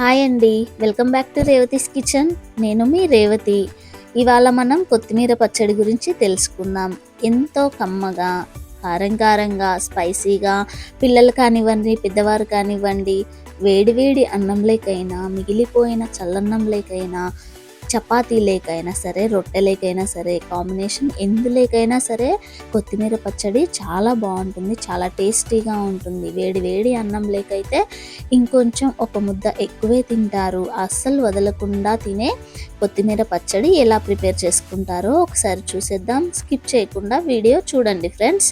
Hi అండి. Welcome back to Revathi's kitchen. నేను మీ రేవతి. ఇవాళ మనం కొత్తిమీర పచ్చడి గురించి తెలుసుకుందాం. ఎంతో కమ్మగా కారం కారంగా స్పైసీగా పిల్లలు కానివ్వండి పెద్దవారు కానివ్వండి వేడివేడి అన్నం లేకైనా మిగిలిపోయిన చల్లన్నం లేకైనా చపాతీ లేకైనా సరే రొట్టె లేకైనా సరే కాంబినేషన్ ఎందులేకైనా సరే కొత్తిమీర పచ్చడి చాలా బాగుంటుంది చాలా టేస్టీగా ఉంటుంది. వేడి వేడి అన్నం లేకైతే ఇంకొంచెం ఒక ముద్ద ఎక్కువే తింటారు. అస్సలు వదలకుండా తినే కొత్తిమీర పచ్చడి ఎలా ప్రిపేర్ చేసుకుంటారో ఒకసారి చూసేద్దాం. స్కిప్ చేయకుండా వీడియో చూడండి ఫ్రెండ్స్.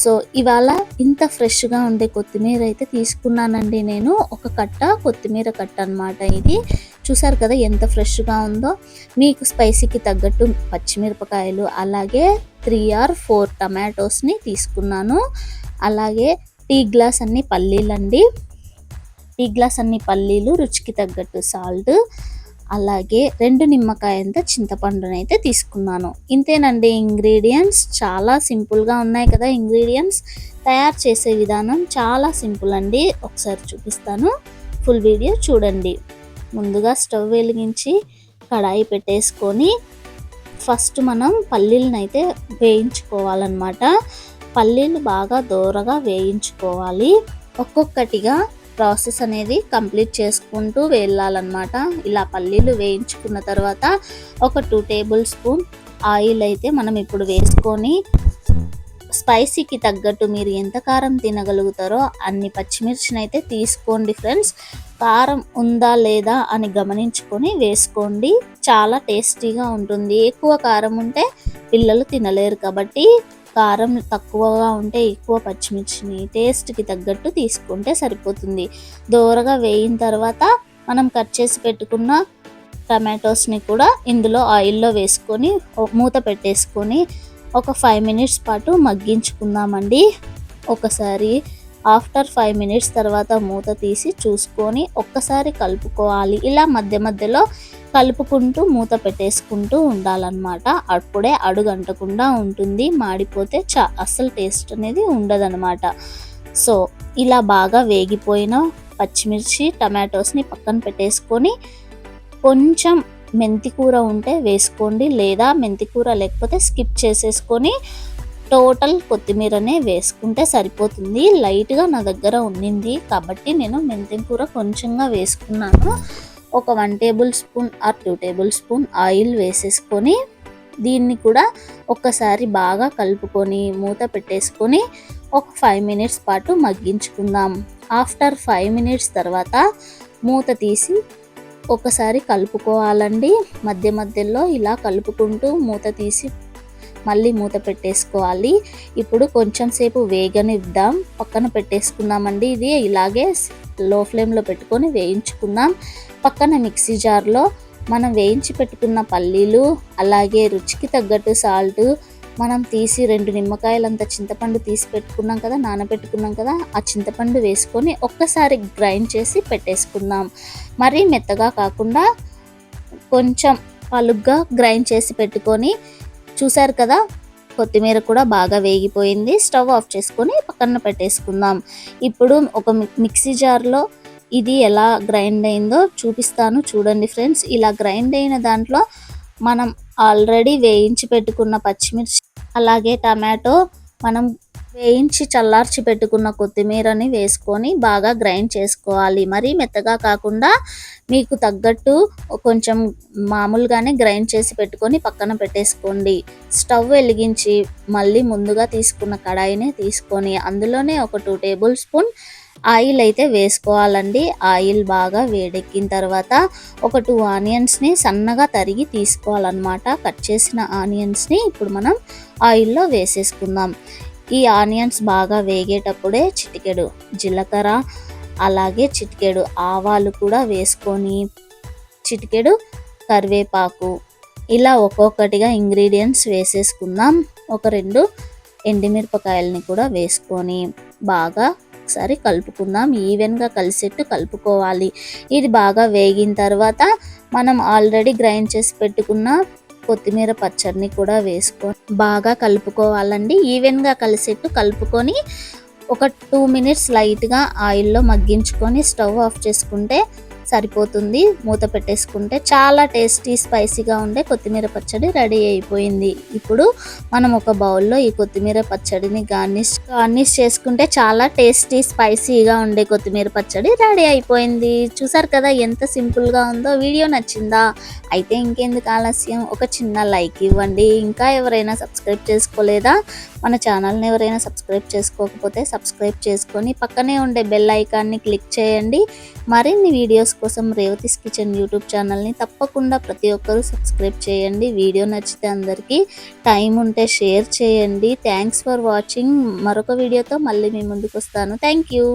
సో ఇవాళ ఇంత ఫ్రెష్గా ఉండే కొత్తిమీర అయితే తీసుకున్నానండి నేను. ఒక కట్ట కొత్తిమీర కట్ట అనమాట ఇది. చూసారు కదా ఎంత ఫ్రెష్గా ఉందో. మీకు స్పైసీకి తగ్గట్టు పచ్చిమిరపకాయలు అలాగే త్రీ ఆర్ ఫోర్ టమాటోస్ని తీసుకున్నాను. అలాగే టీ గ్లాస్ అన్ని పల్లీలండి. టీ గ్లాస్ అన్ని పల్లీలు రుచికి తగ్గట్టు సాల్ట్. అలాగే రెండు నిమ్మకాయంత చింతపండునైతే అయితే తీసుకున్నాను. ఇంతేనండి ఇంగ్రీడియంట్స్ చాలా సింపుల్గా ఉన్నాయి కదా ఇంగ్రీడియంట్స్ తయారు చేసే విధానం చాలా సింపుల్ అండి. ఒకసారి చూపిస్తాను ఫుల్ వీడియో చూడండి. ముందుగా స్టవ్ వెలిగించి కడాయి పెట్టేసుకొని ఫస్ట్ మనం పల్లీలను అయితే వేయించుకోవాలన్నమాట. పల్లీలు బాగా దూరగా వేయించుకోవాలి. ఒక్కొక్కటిగా ప్రాసెస్ అనేది కంప్లీట్ చేసుకుంటూ వెళ్ళాలన్నమాట. ఇలా పల్లీలు వేయించుకున్న తర్వాత ఒక టూ టేబుల్ స్పూన్ ఆయిల్ అయితే మనం ఇప్పుడు వేసుకొని స్పైసీకి తగ్గట్టు మీరు ఎంత కారం తినగలుగుతారో అన్ని పచ్చిమిర్చిని అయితే తీసుకోండి ఫ్రెండ్స్. కారం ఉందా లేదా అని గమనించుకొని వేసుకోండి. చాలా టేస్టీగా ఉంటుంది. ఎక్కువ కారం ఉంటే పిల్లలు తినలేరు కాబట్టి కారం తక్కువగా ఉంటే ఎక్కువ పచ్చిమిర్చిని టేస్ట్కి తగ్గట్టు తీసుకుంటే సరిపోతుంది. దోరగా వేయిన తర్వాత మనం కట్ చేసి పెట్టుకున్న టమాటోస్ని కూడా ఇందులో ఆయిల్లో వేసుకొని మూత పెట్టేసుకొని ఒక ఫైవ్ మినిట్స్ పాటు మగ్గించుకుందామండి. ఒకసారి ఆఫ్టర్ ఫైవ్ మినిట్స్ తర్వాత మూత తీసి చూసుకొని ఒక్కసారి కలుపుకోవాలి. ఇలా మధ్య మధ్యలో కలుపుకుంటూ మూత పెట్టేసుకుంటూ ఉండాలన్నమాట. అప్పుడే అడుగంటకుండా ఉంటుంది. మాడిపోతే చా అస్సలు టేస్ట్ అనేది ఉండదన్నమాట. సో ఇలా బాగా వేగిపోయిన పచ్చిమిర్చి టమాటోస్ని పక్కన పెట్టేసుకొని కొంచెం మెంతికూర ఉంటే వేసుకోండి. లేదా మెంతికూర లేకపోతే స్కిప్ చేసేసుకొని టోటల్ కొత్తిమీరనే వేసుకుంటే సరిపోతుంది. లైట్గా నా దగ్గర ఉండింది కాబట్టి నేను మెంతికూర కొంచెంగా వేసుకున్నాను. ఒక one tablespoon or two tablespoon oil వేసేసుకొని దీన్ని కూడా ఒక్కసారి బాగా కలుపుకొని మూత పెట్టేసుకొని ఒక ఫైవ్ మినిట్స్ పాటు మగ్గించుకుందాం. ఆఫ్టర్ ఫైవ్ మినిట్స్ తర్వాత మూత తీసి ఒకసారి కలుపుకోవాలండి. మధ్య మధ్యలో ఇలా కలుపుకుంటూ మూత తీసి మళ్ళీ మూత పెట్టేసుకోవాలి. ఇప్పుడు కొంచెం సేపు వేగనిద్దాం. పక్కన పెట్టేసుకుందామండి ఇది. ఇలాగే లో ఫ్లేమ్లో పెట్టుకొని వేయించుకుందాం. పక్కన మిక్సీ జార్లో మనం వేయించి పెట్టుకున్న పల్లీలు అలాగే రుచికి తగ్గట్టు సాల్ట్ మనం తీసి రెండు నిమ్మకాయలంత చింతపండు తీసి పెట్టుకున్నాం కదా నానబెట్టుకున్నాం కదా ఆ చింతపండు వేసుకొని ఒక్కసారి గ్రైండ్ చేసి పెట్టేసుకుందాం. మరీ మెత్తగా కాకుండా కొంచెం పలుగ్గా గ్రైండ్ చేసి పెట్టుకొని చూసారు కదా? కొత్తిమీర కూడా బాగా వేగిపోయింది. స్టవ్ ఆఫ్ చేసుకొని పక్కన పెట్టేసుకుందాం. ఇప్పుడు ఒక మిక్సీ జార్లో ఇది ఎలా గ్రైండ్ అయిందో చూపిస్తాను. చూడండి ఫ్రెండ్స్ ఇలా గ్రైండ్ అయిన దాంట్లో మనం ఆల్రెడీ వేయించి పెట్టుకున్న పచ్చిమిర్చి అలాగే టమాటో మనం వేయించి చల్లార్చి పెట్టుకున్న కొత్తిమీరని వేసుకొని బాగా గ్రైండ్ చేసుకోవాలి. మరీ మెత్తగా కాకుండా మీకు తగ్గట్టు కొంచెం మామూలుగానే గ్రైండ్ చేసి పెట్టుకొని పక్కన పెట్టేసుకోండి. స్టవ్ వెలిగించి మళ్ళీ ముందుగా తీసుకున్న కడాయిని తీసుకొని అందులోనే ఒక టూ టేబుల్ స్పూన్ ఆయిల్ అయితే వేసుకోవాలండి. ఆయిల్ బాగా వేడెక్కిన తర్వాత ఒక టూ ఆనియన్స్ని సన్నగా తరిగి తీసుకోవాలన్నమాట. కట్ చేసిన ఆనియన్స్ని ఇప్పుడు మనం ఆయిల్లో వేసేసుకుందాం. ఈ ఆనియన్స్ బాగా వేగేటప్పుడే చిటికెడు జీలకర్ర అలాగే చిటికెడు ఆవాలు కూడా వేసుకొని చిటికెడు కరివేపాకు. ఇలా ఒక్కొక్కటిగా ఇంగ్రీడియంట్స్ వేసేసుకుందాం. ఒక రెండు ఎండిమిరపకాయలని కూడా వేసుకొని బాగా ఒకసారి కలుపుకుందాం. ఈవెన్గా కలిసేట్టు కలుపుకోవాలి. ఇది బాగా వేగిన తర్వాత మనం ఆల్రెడీ గ్రైండ్ చేసి పెట్టుకున్న కొత్తిమీర పచ్చడిని కూడా వేసుకొని బాగా కలుపుకోవాలండి. ఈవెన్గా కలిసేట్టు కలుపుకొని ఒక టూ మినిట్స్ లైట్గా ఆయిల్లో మగ్గించుకొని స్టవ్ ఆఫ్ చేసుకుంటే సరిపోతుంది. మూత పెట్టేసుకుంటే చాలా టేస్టీ స్పైసీగా ఉండే కొత్తిమీర పచ్చడి రెడీ అయిపోయింది. ఇప్పుడు మనం ఒక బౌల్లో ఈ కొత్తిమీర పచ్చడిని గార్నిష్ గార్నిష్ చేసుకుంటే చాలా టేస్టీ స్పైసీగా ఉండే కొత్తిమీర పచ్చడి రెడీ అయిపోయింది. చూసారు కదా ఎంత సింపుల్గా ఉందో వీడియో నచ్చిందా? అయితే ఇంకెందుకు ఆలస్యం? ఒక చిన్న లైక్ ఇవ్వండి. ఇంకా ఎవరైనా సబ్స్క్రైబ్ చేసుకోలేదా? మన ఛానల్ని ఎవరైనా సబ్స్క్రైబ్ చేసుకోకపోతే సబ్స్క్రైబ్ చేసుకొని పక్కనే ఉండే బెల్ ఐకాన్ని క్లిక్ చేయండి. మరిన్ని వీడియోస్ కోసం రేవతిస్ కిచెన్ యూట్యూబ్ ఛానల్ని తప్పకుండా ప్రతి ఒక్కరూ సబ్స్క్రైబ్ చేయండి. వీడియో నచ్చితే అందరికీ టైం ఉంటే షేర్ చేయండి. థ్యాంక్స్ ఫర్ వాచింగ్ మరొక వీడియోతో మళ్ళీ మీ ముందుకు వస్తాను. Thank you